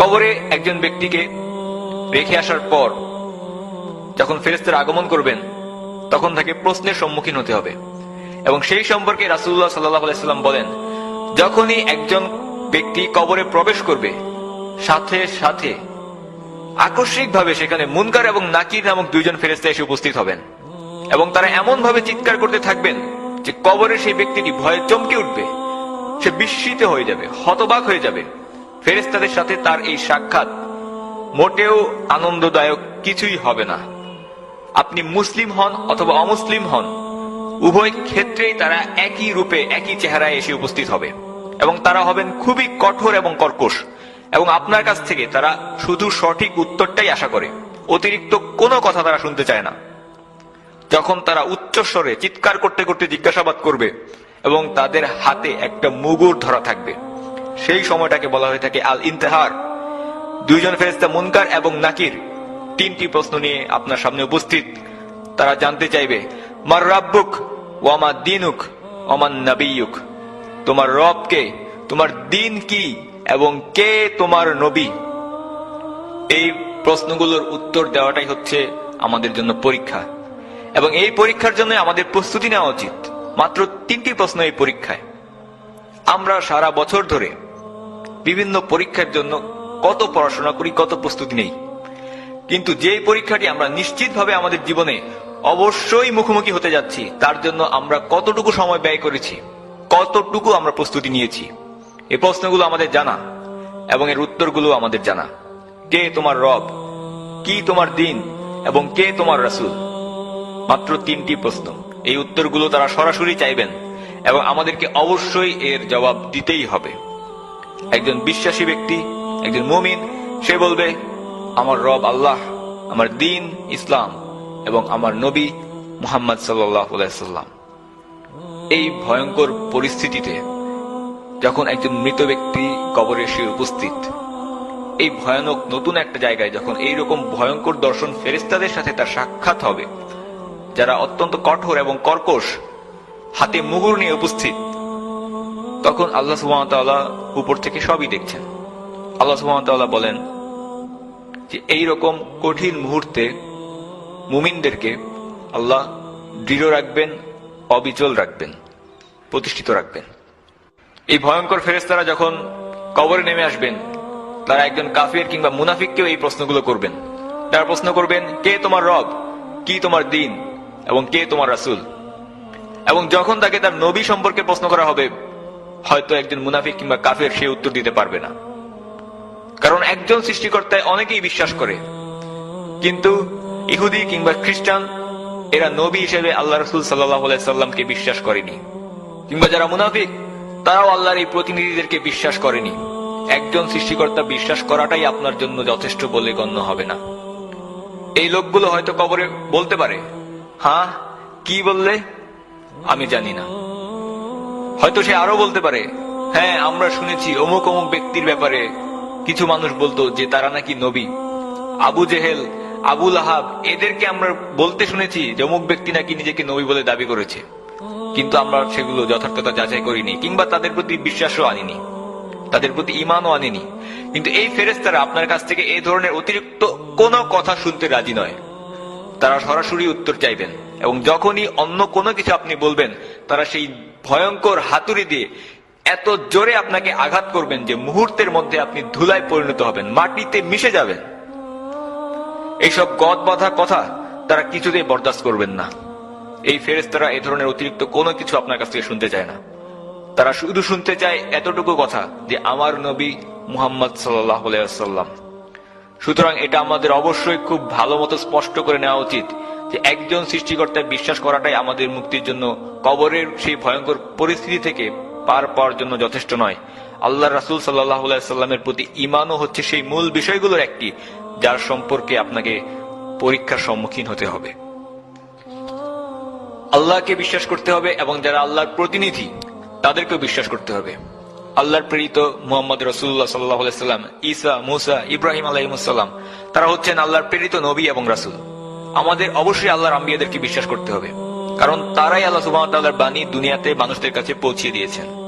কবরে একজন ব্যক্তিকে রেখে আসার পর যখন ফেরেস্তার আগমন করবেন, তখন তাকে প্রশ্নের সম্মুখীন হতে হবে। এবং সেই সম্পর্কে রাসুল্লাহ সাল্লাহ আলাইসাল্লাম বলেন, যখনই একজন ব্যক্তি কবরে প্রবেশ করবে, সাথে সাথে আকস্মিকভাবে সেখানে মুনকার এবং নাকির নামক দুইজন ফেরেস্তা এসে উপস্থিত হবেন। এবং তারা এমন ভাবে চিৎকার করতে থাকবেন যে কবরে সেই ব্যক্তিটি ভয়ে চমকে উঠবে, সে বিস্মিত হয়ে যাবে, হতবাক হয়ে যাবে। ফেরেস্তাদের সাথে তার এই সাক্ষাৎ মোটেও আনন্দদায়ক কিছুই হবে না। আপনি মুসলিম হন অথবা অমুসলিম হন, উভয় ক্ষেত্রেই তারা একই রূপে, একই চেহারায় এসে উপস্থিত হবে এবং তারা হবেন খুবই কঠোর এবং কর্কশ এবং আপনার কাছ থেকে তারা শুধু সঠিক উত্তরটাই আশা করে, অতিরিক্ত কোনো কথা তারা শুনতে চায় না। যখন তারা উচ্চস্বরে চিৎকার করতে করতে জিজ্ঞাসাবাদ করবে এবং তাদের হাতে একটা মুগুর ধরা থাকবে। সেই সময়টাকে বলা হয়ে থাকে আল ইন্তেহার দুইজন ফেরেস্তা মুনকার এবং নাকির। তিনটি প্রশ্ন নিয়ে আপনার সামনে উপস্থিত। তারা জানতে চাইবে, মার রাব্বুক ওয়ামা দিনুক অমান নাবিয়ুক? তোমার রব কে? তোমার দিন কি? এবং কে তোমার নবী? এই প্রশ্নগুলোর উত্তর দেওয়াটাই হচ্ছে আমাদের জন্য পরীক্ষা। এবং এই পরীক্ষার জন্য আমাদের প্রস্তুতি নেওয়া উচিত। মাত্র তিনটি প্রশ্ন এই পরীক্ষায়। আমরা সারা বছর ধরে বিভিন্ন পরীক্ষার জন্য কত পড়াশোনা করি, কত প্রস্তুতি নেই। কিন্তু যে পরীক্ষাটি আমরা নিশ্চিতভাবে আমাদের জীবনে অবশ্যই মুখোমুখি হতে যাচ্ছি, তার জন্য আমরা কতটুকু সময় ব্যয় করেছি, কতটুকু আমরা প্রস্তুতি নিয়েছি, এ প্রশ্নগুলো আমাদের জানা এবং এর উত্তরগুলো আমাদের জানা। কে তোমার রব, কি তোমার দিন এবং কে তোমার রাসুল? মাত্র তিনটি প্রশ্ন। এই উত্তরগুলো তারা সরাসরি চাইবেন এবং আমাদেরকে অবশ্যই এর জবাব দিতেই হবে। একজন বিশ্বাসী ব্যক্তি, একজন মুমিন, সে বলবে, আমার রব আল্লাহ, আমার দিন ইসলাম এবং আমার নবী মুহাম্মদ সাল্লাম। এই ভয়ঙ্কর পরিস্থিতিতে যখন একজন মৃত ব্যক্তি কবরে এসে উপস্থিত, এই ভয়ানক নতুন একটা জায়গায় যখন এই রকম ভয়ঙ্কর দর্শন ফেরেস্তাদের সাথে তার সাক্ষাৎ হবে, যারা অত্যন্ত কঠোর এবং কর্কশ, হাতে মুগুর নিয়ে উপস্থিত তখন আল্লাহ সুবাহতাল্লাহ উপর থেকে সবই দেখছেন। আল্লাহ সুবাহতাল্লাহ বলেন যে এই রকম কঠিন মুহূর্তে মুমিনদেরকে আল্লাহ দৃঢ় রাখবেন, অবিচল রাখবেন, প্রতিষ্ঠিত রাখবেন। এই ভয়ঙ্কর ফেরেস্তারা যখন কবরে নেমে আসবেন, তারা একজন কাফির কিংবা মুনাফিককেও এই প্রশ্নগুলো করবেন। তারা প্রশ্ন করবেন, কে তোমার রব? কি তোমার দিন? এবং কে তোমার রাসূল? এবং যখন তাকে তার নবী সম্পর্কে প্রশ্ন করা হবে হয়তো একজন মুনাফিক কিংবা কাফের সে উত্তর দিতে পারবে না। কারণ একজন সৃষ্টিকর্তায় অনেকেই বিশ্বাস করে। কিন্তু ইহুদি কিংবা খ্রিস্টান, এরা নবী হিসেবে আল্লাহ রসুল সাল্লাহ সাল্লামকে বিশ্বাস করেনি। কিংবা যারা মুনাফিক, তারাও আল্লাহর এই প্রতিনিধিদেরকে বিশ্বাস করেনি। একজন সৃষ্টিকর্তা বিশ্বাস করাটাই আপনার জন্য যথেষ্ট বলে গণ্য হবে না। এই লোকগুলো হয়তো কবরে বলতে পারে হ্যাঁ কি বললে? আমি জানি না। হয়তো সে আরও বলতে পারে হ্যাঁ আমরা শুনেছি অমুক অমুক ব্যক্তির ব্যাপারে কিছু মানুষ বলতো যে তারা নাকি নবী। আবু জেহেল আবুল আহাব এদেরকে আমরা বলতে শুনেছি যে অমুক ব্যক্তি নাকি নিজেকে নবী বলে দাবি করেছে। কিন্তু আমরা সেগুলো যথার্থতা যাচাই করিনি, কিংবা তাদের প্রতি বিশ্বাসও আনিনি, তাদের প্রতি ইমানও আনিনি। কিন্তু এই ফেরেস্তারা আপনার কাছ থেকে এই ধরনের অতিরিক্ত কোনো কথা শুনতে রাজি নয়। তারা সরাসরি উত্তর চাইবেন। এবং যখনই অন্য কোনো কিছু আপনি বলবেন, তারা সেই ভয়ঙ্কর হাতুড়ি দিয়ে এত জোরে আপনাকে আঘাত করবেন যে মুহূর্তের মধ্যে আপনি ধুলায় পরিণত হবেন, মাটিতে মিশে যাবেন। এইসব গদ বাঁধা কথা তারা কিছুতেই বরদাস্ত করবেন না। এই ফেরেস্তারা এ ধরনের অতিরিক্ত কোনো কিছু আপনার কাছ থেকে শুনতে চায় না। তারা শুধু শুনতে চায় এতটুকু কথা যে আমার নবী মুহাম্মদ সাল্লাহ সাল্লাম সুতরাং এটা আমাদের অবশ্যই খুব ভালো মতো স্পষ্ট করে নেওয়া উচিত যে একজন সৃষ্টিকর্তায় বিশ্বাস করাটাই আমাদের মুক্তির জন্য কবরের সেই ভয়ঙ্কর পরিস্থিতি থেকে পার পাওয়ার জন্য যথেষ্ট নয়। আল্লাহ রাসুল সাল্লাহ সাল্লামের প্রতি ইমানও হচ্ছে সেই মূল বিষয়গুলোর একটি, যার সম্পর্কে আপনাকে পরীক্ষার সম্মুখীন হতে হবে। আল্লাহকে বিশ্বাস করতে হবে এবং যারা আল্লাহর প্রতিনিধি, তাদেরকেও বিশ্বাস করতে হবে। আল্লাহর প্রেরিত মোহাম্মদ রসুল্লাহ সাল্লাহ সাল্লাম, ঈসা, মুসা, ইব্রাহিম আলাইমুসাল্লাম তারা হচ্ছেন আল্লাহর প্রেরিত নবী এবং রাসুল। আমাদের অবশ্যই আল্লাহর আম্বিয়াদেরকে বিশ্বাস করতে হবে। কারণ তারাই আল্লাহ সুবাহ বাণী দুনিয়াতে মানুষদের কাছে পৌঁছিয়ে দিয়েছেন।